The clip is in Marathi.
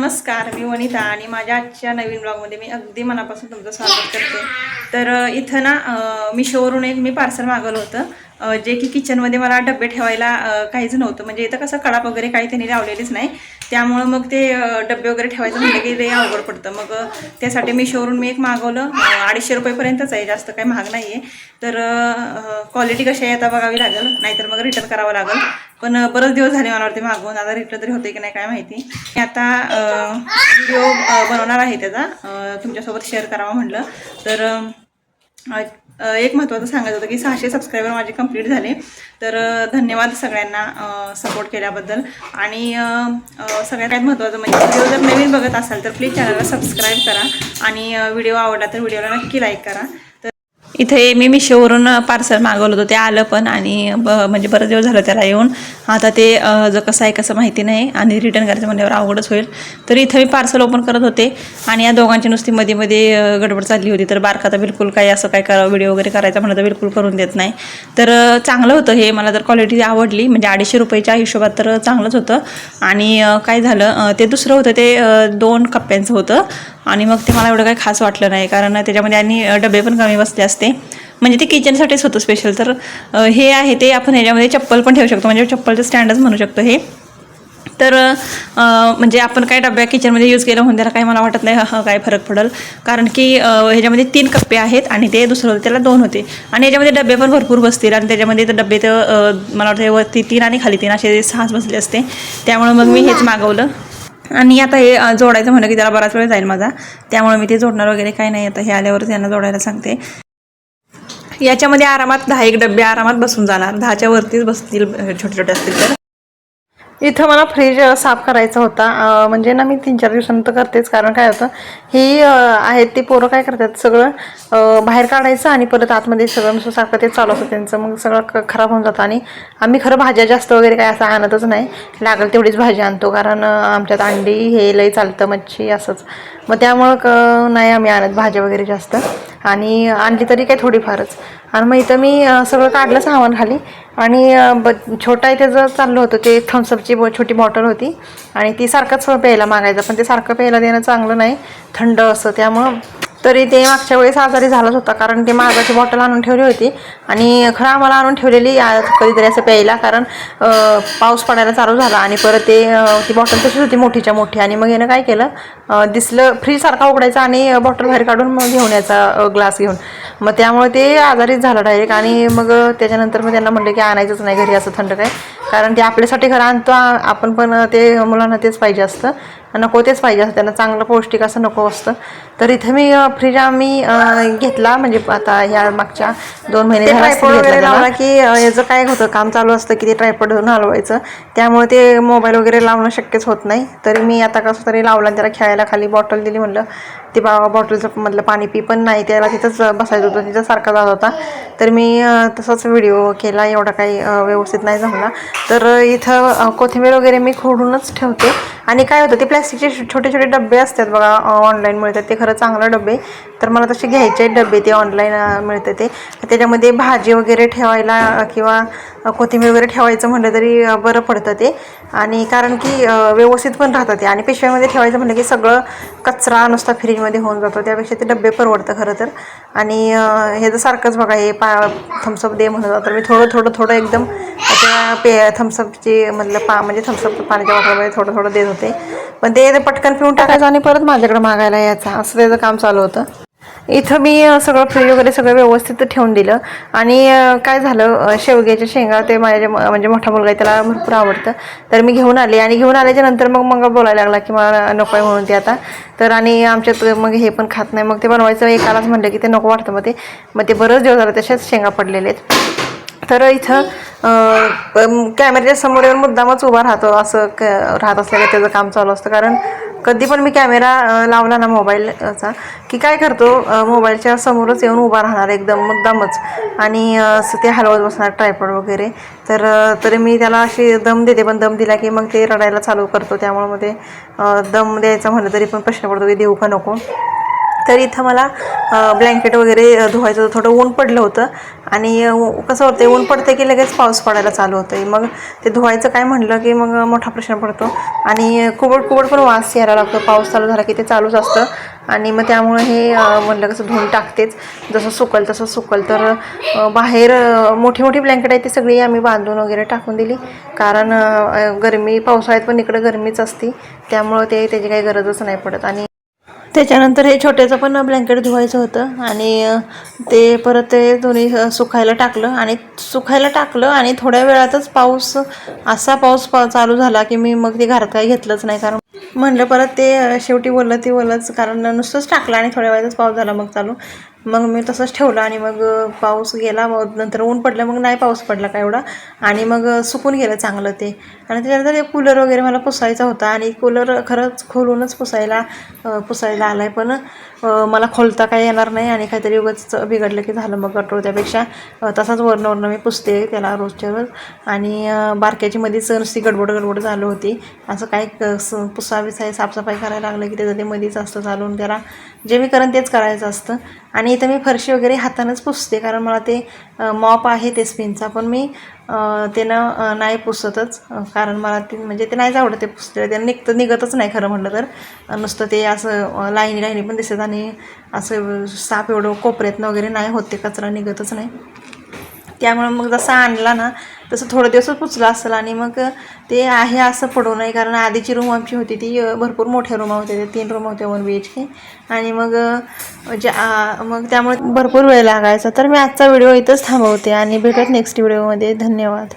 नमस्कार मी वनिता आणि माझ्या आजच्या नवीन ब्लॉगमध्ये मी अगदी मनापासून तुमचं स्वागत करते. तर इथं ना मिशोवरून एक मी पार्सल मागवलं होतं जे की किचनमध्ये मला डबे ठेवायला काहीच नव्हतं. म्हणजे इथं कसं कडाप वगैरे काही त्यांनी लावलेलीच नाही. त्यामुळं मग ते डबे वगैरे ठेवायचं म्हटलं की ते अवघड पडतं. मग त्यासाठी मिशोवरून मी एक मागवलं. अडीचशे रुपयेपर्यंतच आहे जास्त काही महाग नाही आहे तर क्वालिटी कशी आहे आता बघावी लागेल. नाहीतर मग रिटर्न करावं लागेल. पण बरेच दिवस झाले मला वाटते मागून. आता रिटर्न तरी होते की नाही काय माहिती. मी आता व्हिडिओ बनवणार आहे त्याचा. तुमच्यासोबत शेअर करावा म्हटलं. तर एक महत्त्वाचं सांगायचं होतं की सहाशे सबस्क्रायबर माझे कंप्लीट झाले. तर धन्यवाद सगळ्यांना सपोर्ट केल्याबद्दल. आणि सगळ्यात महत्त्वाचं म्हणजे व्हिडिओ जर नवीन बघत असाल तर प्लीज चॅनलला सबस्क्राईब करा. आणि व्हिडिओ आवडला तर व्हिडिओला नक्की लाईक करा. इथे मी मिशोवरून पार्सल मागवलं होतं ते आलं पण आणि ब म्हणजे बरंच दिवस झालं त्याला येऊन. आता ते जर कसं आहे कसं माहिती नाही आणि रिटर्न करायचं म्हणल्यावर अवघडच होईल. तर इथं मी पार्सल ओपन करत होते आणि या दोघांची नुसती मध्ये मध्ये गडबड चालली होती. तर बारका तर बिलकुल काही असं काय करा व्हिडिओ वगैरे करायचा म्हणलं तर बिलकुल करून देत नाही. तर चांगलं होतं हे. मला तर क्वालिटी आवडली. म्हणजे अडीचशे रुपयाच्या हिशोबात तर चांगलंच होतं. आणि काय झालं ते दुसरं होतं ते दोन कप्प्यांचं होतं. आणि मग ते मला एवढं काही खास वाटलं नाही कारण त्याच्यामध्ये आणि डबे पण कमी बसले असते. म्हणजे ते किचनसाठीच होतं स्पेशल तर हे आहे ते आपण ह्याच्यामध्ये चप्पल पण ठेवू शकतो. म्हणजे चप्पलचं स्टँडच म्हणू शकतो हे. तर म्हणजे आपण काय डब्या किचनमध्ये यूज केलं म्हणून त्याला काही मला वाटत नाही. हा काय फरक पडेल. कारण की ह्याच्यामध्ये तीन कप्पे आहेत आणि ते दुसरं होतं त्याला दोन होते. आणि ह्याच्यामध्ये डबे पण भरपूर बसतील. आणि त्याच्यामध्ये ते डबे तर मला वाटतं वरती तीन आणि खाली तीन असे सहाच बसले असते. त्यामुळे मग मी हेच मागवलं. आणि आता हे जोडायचं म्हणलं की त्याला बराच वेळ जाईल माझा. त्यामुळे मी ते जोडणार वगैरे काही नाही. आता हे आल्यावरच यांना जोडायला सांगते. याच्यामध्ये आरामात दहा एक डबे आरामात बसून जाणार. दहाच्या वरतीच बसतील छोटे छोटे असतील तर. इथं मला फ्रीज साफ करायचा होता. म्हणजे ना मी तीन चार दिवसानंतर करतेच. कारण काय होतं ही आहेत ती पोरं काय करतात सगळं बाहेर काढायचं आणि परत आतमध्ये सगळं नुसतं सारखं ते चालू असतं त्यांचं. मग सगळं क- खराब होऊन जातं. आणि आम्ही खरं भाज्या जास्त वगैरे काय असं आणतच नाही. लागेल तेवढीच भाजी आणतो. कारण आमच्यात अंडी हे लई चालतं मच्छी असंच. मग त्यामुळं क नाही आम्ही आणत भाज्या वगैरे जास्त. आणि आणली तरी काय थोडीफारच. आणि मग इथं मी सगळं काढलं सामान खाली आणि ब छोटा इथे जर चाललं होतं ते थम्सअपची ब छोटी बॉटल होती. आणि ती सारखंच प्यायला मागायचं पण ते सारखं प्यायला देणं चांगलं नाही. थंड असं त्यामुळं तरी ते मागच्या वेळेस आजारी झालाच होता कारण ते मागाची बॉटल आणून ठेवली होती. आणि खरं आम्हाला आणून ठेवलेली कधीतरी असं प्यायला कारण पाऊस पडायला चालू झाला आणि परत ते ती बॉटल तशीच होती मोठीच्या मोठी. आणि मग यानं काय केलं दिसलं फ्रीजसारखा उघडायचा आणि बॉटल बाहेर काढून मग घेऊन यायचा ग्लास घेऊन. मग त्यामुळे ते आजारीच झालं डायरेक्ट आणि मग त्याच्यानंतर मग त्यांना म्हटलं की आणायचंच नाही घरी असं थंड काय. कारण ते आपल्यासाठी खरं आणतो आपण पण ते मुलांना तेच पाहिजे असतं. नको तेच पाहिजे असतं. त्यांना चांगलं पौष्टिक असं नको असतं. तर इथं मी फ्रीज आम्ही घेतला. म्हणजे आता ह्या मागच्या दोन महिने असतील घेतला लावला की याचं काय होतं? काम चालू असतं की ते ट्रायपॉड धरून हलवायचं. त्यामुळे ते मोबाईल वगैरे लावणं शक्यच होत नाही. तरी मी आता कसं तरी लावला आणि त्याला खेळायला खाली बॉटल दिली म्हणलं. ते बा बॉटलचं मधलं पाणी पी पण नाही त्याला तिथंच बसायचं होतं तिथं सारखा जात होता. तर मी तसाच व्हिडिओ केला एवढा काही व्यवस्थित नाही जमला तर इथं कोथिंबीर वगैरे मी खोडूनच ठेवते. आणि काय होतं ते प्लॅस्टिकचे छोटे छोटे डबे असतात बघा ऑनलाईन मिळतात. ते खरं चांगलं डबे. तर मला तसे घ्यायचे आहेत डबे ते ऑनलाईन मिळतं ते. त्याच्यामध्ये भाजी वगैरे ठेवायला किंवा कोथिंबीर वगैरे ठेवायचं म्हटलं तरी बरं पडतं ते. आणि कारण की व्यवस्थित पण राहतं ते. आणि पिशव्यामध्ये ठेवायचं म्हटलं की सगळं कचरा नुसता फ्रीजमध्ये होऊन जातो. त्यापेक्षा ते डबे परवडतं खरं तर. आणि हे तर सारखंच बघा हे पा थम्सअप दे म्हणत तर मी थोडं थोडं थोडं एकदम त्या पे थम्सअपची म्हटलं पा म्हणजे थम्सअप पाण्याच्या बॉटलमध्ये थोडं थोडं देत होतं. पण ते पटकन पिऊन टाकायचं. आणि परत माझ्याकडे मागायला यायचा. असं त्याचं काम चालू होतं. इथं मी सगळं फ्रीज वगैरे सगळं व्यवस्थित ठेवून दिलं. आणि काय झालं शेवग्याच्या शेंगा ते माझ्या म्हणजे मोठा मुलगा आहे त्याला भरपूर आवडतं. तर मी घेऊन आले. आणि घेऊन आल्याच्यानंतर मग मग बोलायला लागला की मला नको आहे म्हणून ते आता. तर आणि आमच्यात मग हे पण खात नाही. मग ते बनवायचं एकालाच म्हणलं की ते नको वाटतं. मग ते मग ते बरंच दिवस झालं तशाच शेंगा पडलेले आहेत. तर इथं कॅमेऱ्याच्या समोर येऊन मुद्दामच उभा राहतो असं क राहत असलेलं त्याचं काम चालू असतं. कारण कधी पण मी कॅमेरा लावला ना मोबाईलचा की काय करतो मोबाईलच्या समोरच येऊन उभा राहणार एकदम मुद्दामच. आणि असं ते हलवत बसणार ट्रायपॉड वगैरे. तर तरी मी त्याला अशी दम देते पण दम दिला की मग ते रडायला चालू करतो. त्यामुळे मग ते दम द्यायचा म्हणलं तरी पण प्रश्न पडतो की देऊ का नको. तर इथं मला ब्लँकेट वगैरे धुवायचं होतं. थोडं ऊन पडलं होतं. आणि कसं होतं ऊन पडतं की लगेच पाऊस पडायला चालू होतं मग ते धुवायचं काय म्हणलं की मग मोठा प्रश्न पडतो. आणि कुबड कुबड पण वास यायला लागतो. पाऊस चालू झाला की ते चालूच असतं. आणि मग त्यामुळे हे म्हणलं कसं धुवून टाकतेच. जसं सुकल तसं सुकल. तर बाहेर मोठी मोठी ब्लँकेट आहे ती सगळी आम्ही बांधून वगैरे टाकून दिली. कारण गरमी पावसाळ्यात पण इकडं गरमीच असती. त्यामुळं ते त्याची काही गरजच नाही पडत. आणि त्याच्यानंतर हे छोट्याचं पण ब्लँकेट धुवायचं होतं आणि ते परत ते दोन्ही सुकायला टाकलं आणि सुकायला टाकलं आणि थोड्या वेळातच पाऊस असा पाऊस पा चालू झाला की मी मग ते घरात काही घेतलंच नाही कारण म्हणलं परत ते शेवटी ओलं ते ओलंच कारण नुसतंच टाकलं आणि थोड्या वेळातच पाऊस झाला मग चालू. मग मी तसंच ठेवलं आणि मग पाऊस गेला मग नंतर ऊन पडलं मग नाही पाऊस पडला काय एवढा. आणि मग सुकून गेलं चांगलं ते. आणि त्याच्यानंतर ते कूलर वगैरे मला पुसायचा होता आणि कूलर खरंच खोलूनच पुसायला पुसायला आला आहे पण मला खोलता काही येणार नाही आणि काहीतरी उगाच बिघडलं की झालं मग गटोळ त्यापेक्षा. तसाच वरनं वरनं मी पुसते त्याला रोजच्या रोज. आणि बारक्याची मध्येच नुसती गडबड गडबड झालं होती. असं काय क- स- पुसा बिसाय साफसफाई करायला लागलं की त्याचं ते मध्येच असतं चालून त्याला. जे मी करेन तेच करायचं असतं. आणि इथं मी फरशी वगैरे हातानंच पुसते कारण मला ते मॉप आहे ते स्पिनचा पण मी त्यानं नाही पुसतच कारण मला ते म्हणजे ते नाहीच आवडत ते पुसते त्यांना निघतं निघतच नाही खरं म्हटलं तर. नुसतं ते असं लाईनी लाईनी पण दिसत आणि असं साप एवढं कोपऱ्यातनं वगैरे नाही होत ते कचरा निघतच नाही. त्यामुळे मग जसा आणला ना तसं थोडं दिवसच पुचला असेल आणि मग ते आहे असं पडू नये कारण आधीची रूम आमची होती ती भरपूर मोठ्या रूम होत्या त्या तीन रूम होत्या वन बी एच के आणि मग ज्या मग त्यामुळे भरपूर वेळ लागायचा. तर मी आजचा व्हिडिओ इथंच थांबवते आणि भेटत नेक्स्ट व्हिडिओमध्ये धन्यवाद.